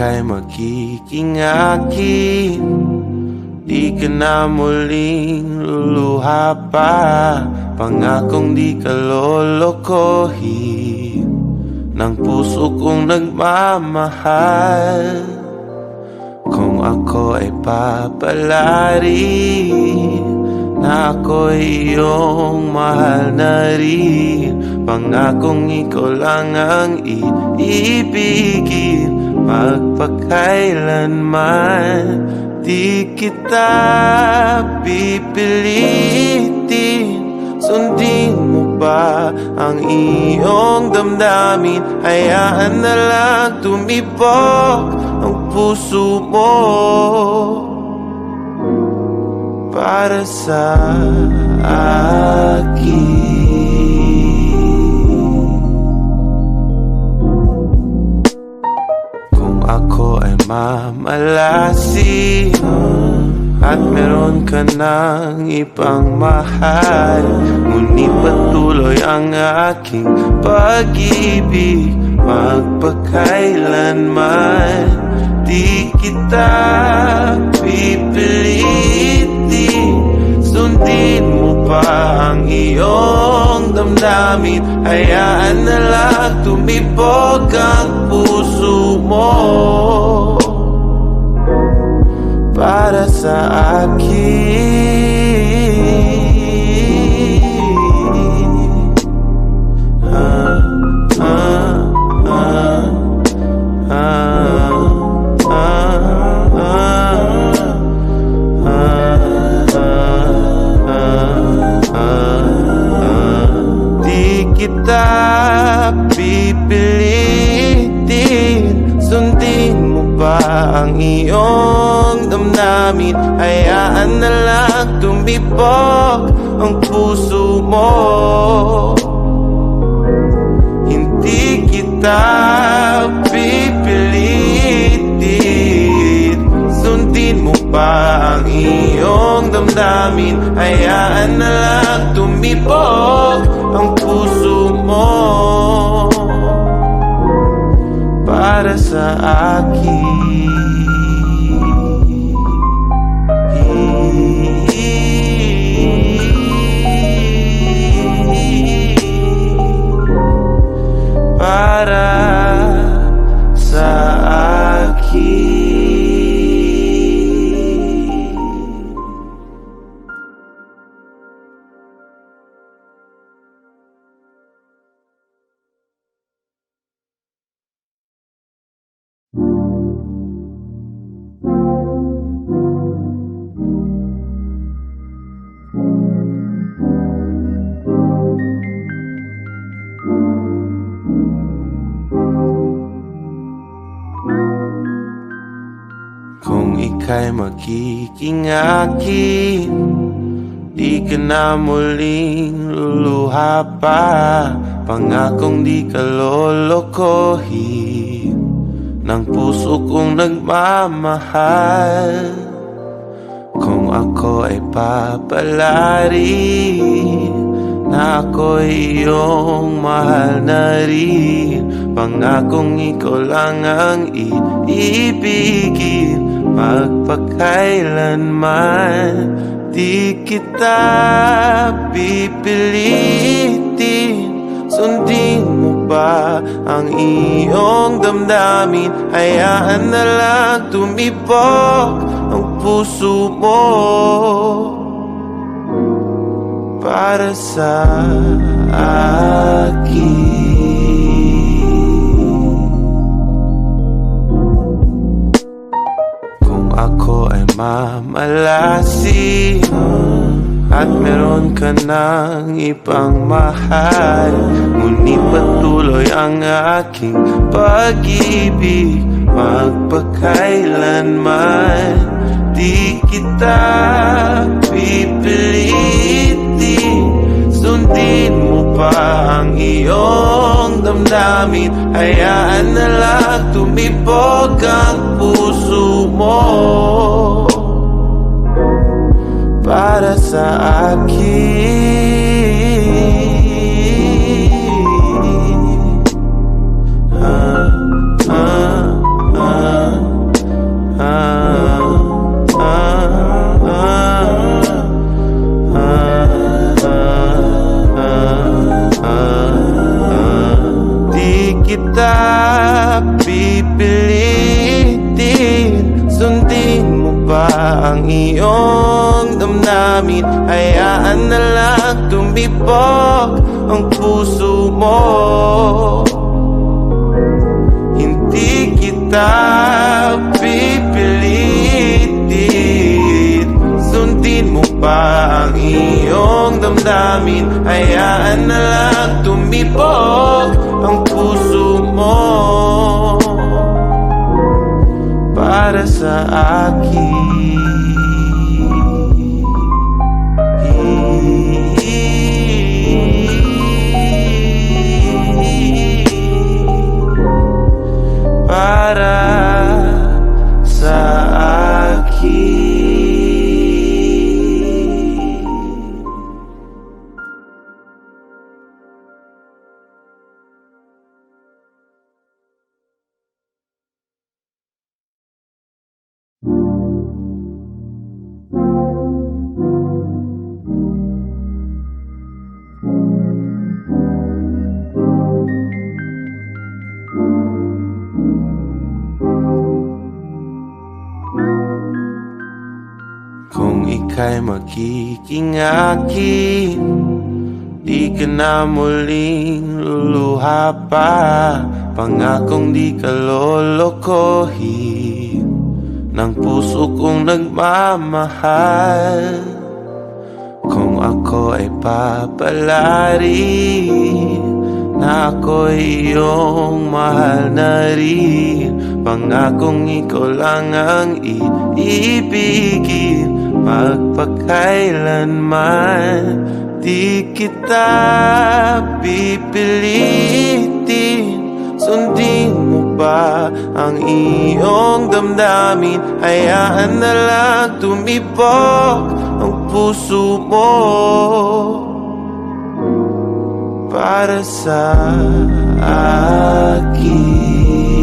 ika'y magiging akin Di ka na muling luluha pa Pangakong di ka lolokohin. Ng puso kong nagmamahal Kung ako ay papalari Na ako'y iyong mahal na rin. Pangakong ikaw lang ang iibigin Magpakailanman Di kita pipilitin. Sundin mo ba ang iyong damdamin? Hayaan na lang tumibok ang puso mo. Para sa akin ako ay mamalasin At meron ka ng ibang mahal. Ngunit patuloy ang aking pag-ibig. Magpakailanman Di kita pipilitin. Sundin mo pa ang iyong damdamin Hayaan na lang tumibok ang puso mo. Para sa akin kita pipilitin Sundin mo pa ang iyong damdamin? Hayaan na lang tumibok ang puso mo. Para sa akin Para Ika'y magiging akin Di ka na muling luluha pa Pangakong di ka lolokohin. Ng puso kong nagmamahal Kung ako ay papalari Na ako'y iyong mahal na rin. Pangakong ikaw lang ang iibigin Magpakailanman Di kita pipilitin. Sundin mo ba ang iyong damdamin? Hayaan na lang tumibok ang puso mo. Para sa akin mamalasin At meron ka ng ibang mahal. Ngunit patuloy ang aking pag-ibig. Magpakailanman Di kita pipilitin. Sundin mo pa ang iyong damdamin. Hayaan na lang tumibok ang puso mo para sa akin ah, ah, ah, Di kita pipilitin Sundin mo ba ang iyong damdamin Hayaan na lang tumibok ang puso mo. Hindi kita pipilitin. Sundin mo ba ang iyong damdamin? Hayaan na lang tumibok ang puso mo. Para sa akin ika'y magiging akin Di ka na muling luluha pa. Pangakong di ka lolokohin. Ng puso kong nagmamahal. Kung ako ay papalarin Na ako'y iyong mahal na rin. Pangakong ikaw lang ang iibigin Magpakailanman Di kita pipilitin. Sundin mo ba ang iyong damdamin? Hayaan na lang tumibok ang puso mo. Para sa akin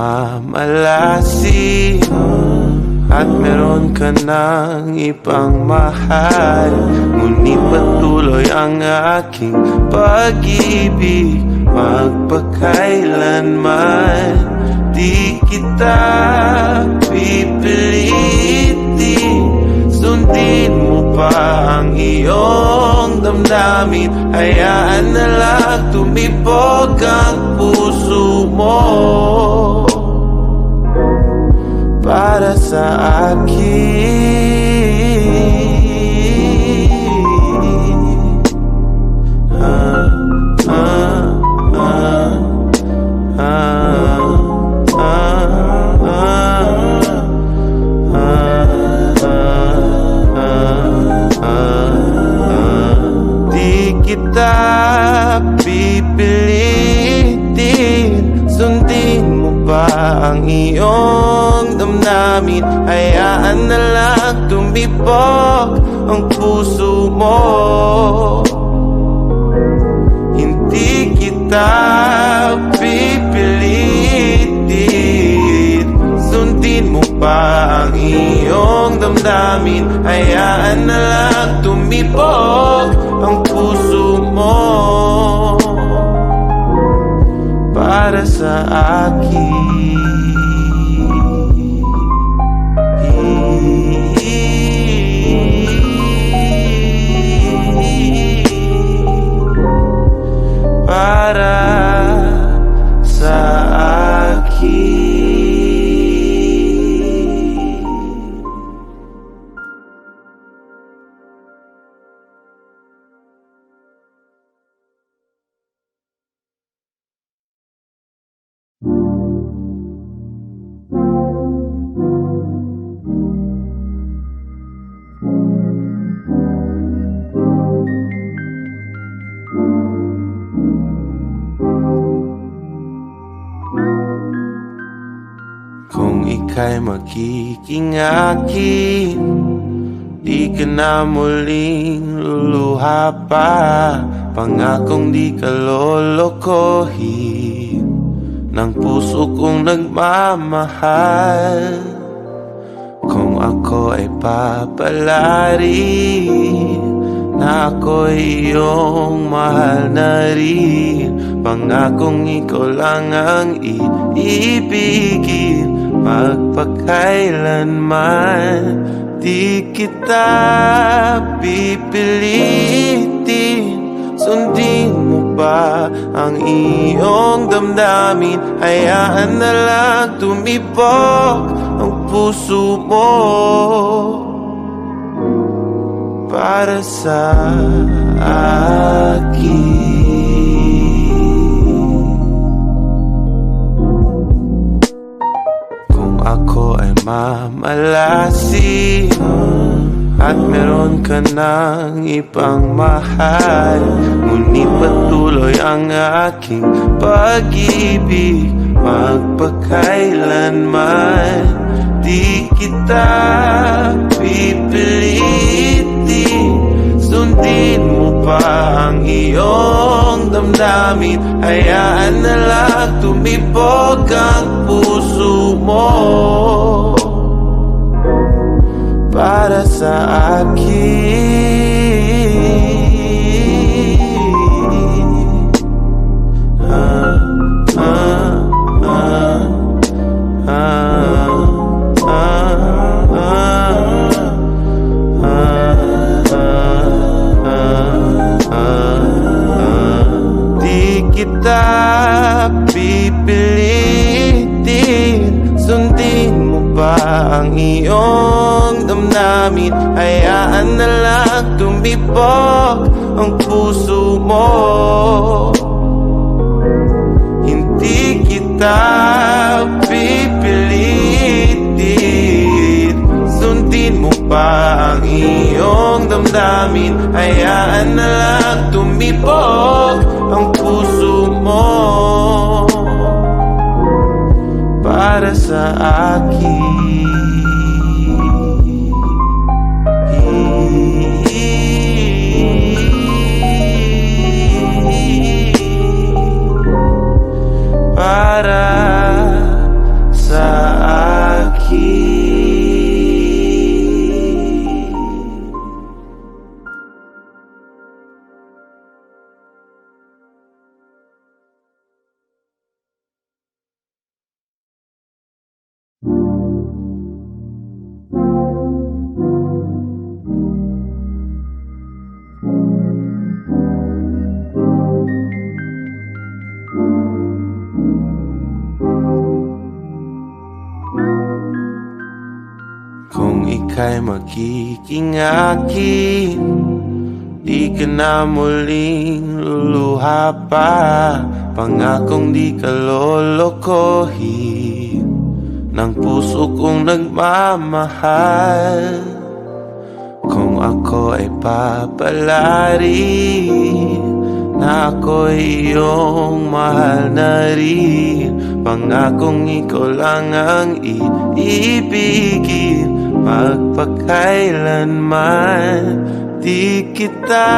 mamalasin At meron ka ng ibang mahal. Ngunit patuloy ang aking pag-ibig. Magpakailanman Di kita pipilitin. Sundin mo pa ang iyong damdamin. Hayaan na lang tumibok ang puso mo Para sa akin. Ah, ah, ah, Di kita pipilitin. Sundin mo ba ang iyong damdamin Hayaan na lang tumibok ang puso mo. Hindi kita pipilitin. Sundin mo ba ang iyong damdamin. Hayaan na lang tumibok ang puso mo. Para sa akin Ika'y magiging akin Di ka na muling luluha pa Pangakong di ka lolokohin. Ng puso kong nagmamahal Kung ako ay papalarin ako'y iyong mahal na rin. Pangakong ikaw lang ang iibigin Magpakailanman. Di kita pipilitin. Sundin mo ba ang iyong damdamin? Hayaan na lang tumibok ang puso mo. Para sa akin mamalasin At meron ka ng ibang mahal. Ngunit patuloy ang aking pag-ibig Magpakailanman. Di kita pipilitin Sundin mo pa ang iyong damdamin. Hayaan na lang tumibok ang puso mo. Para sa akin damdamin Hayaan na lang tumibok ang puso mo. Para sa akin. Para Ika'y magiging akin Di ka na muling luluha pa Pangakong di ka lolokohin. Ng puso kong nagmamahal Kung ako ay papalarin Na ako'y iyong mahal na rin. Pangakong ikaw lang ang iibigin Magpakailanman Di kita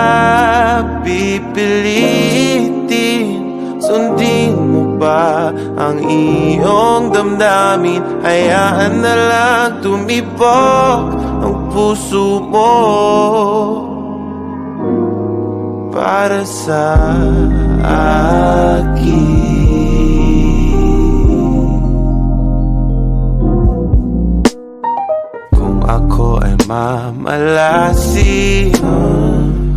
pipilitin. Sundin mo ba ang iyong damdamin? Hayaan na lang tumibok ang puso mo. Para sa akin ako ay mamalasin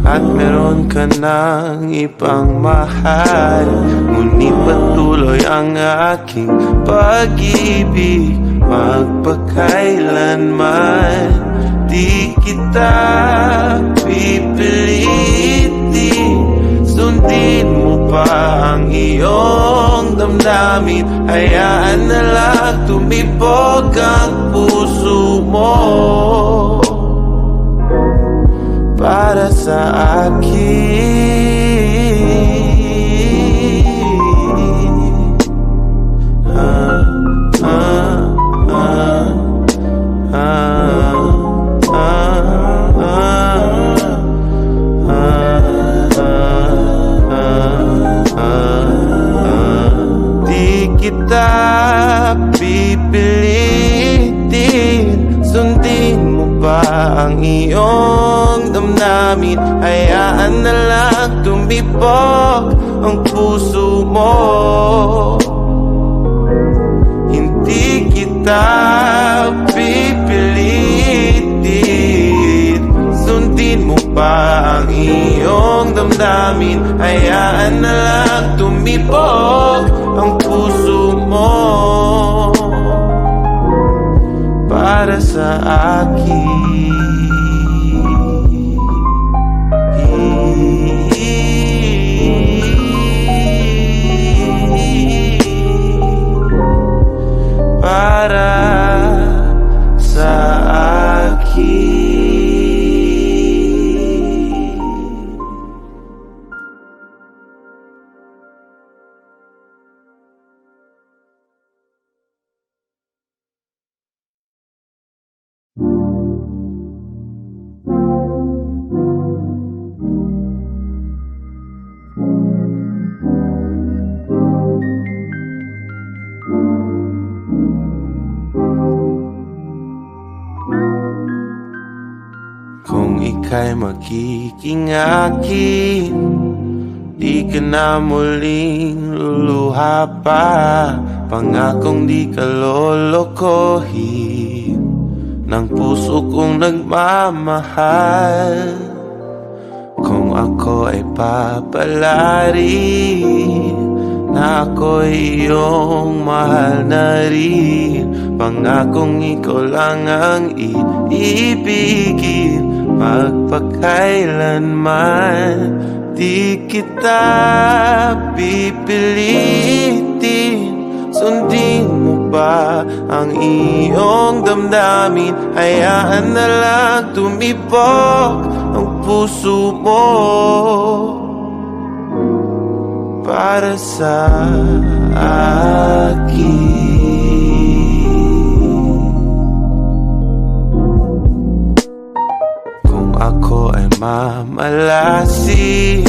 At meron ka ng ibang mahal. Ngunit patuloy ang aking pag-ibig Magpakailanman. Di kita pipilitin Sundin mo pa ang iyong damdamin Hayaan na lang tumibok ang puso mo. Para sa akin kita Sundin mo pa ang iyong damdamin. Hayaan na lang tumibok ang puso mo. Para sa akin Para Ika'y magiging akin Di ka na muling luluha pa Pangakong di ka lolokohin. Ng puso kong nagmamahal Kung ako ay papalarin Na ako'y iyong mahal na rin. Pangakong ikaw lang ang iibigin Magpakailanman Di kita pipilitin. Sundin mo ba ang iyong damdamin? Hayaan na lang tumibok ang puso mo. Para sa akin ako ay mamalasin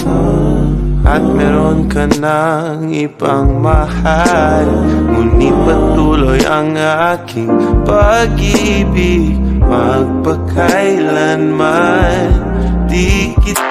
At meron ka ng ibang mahal. Ngunit patuloy ang aking pag-ibig. Magpakailanman Di kita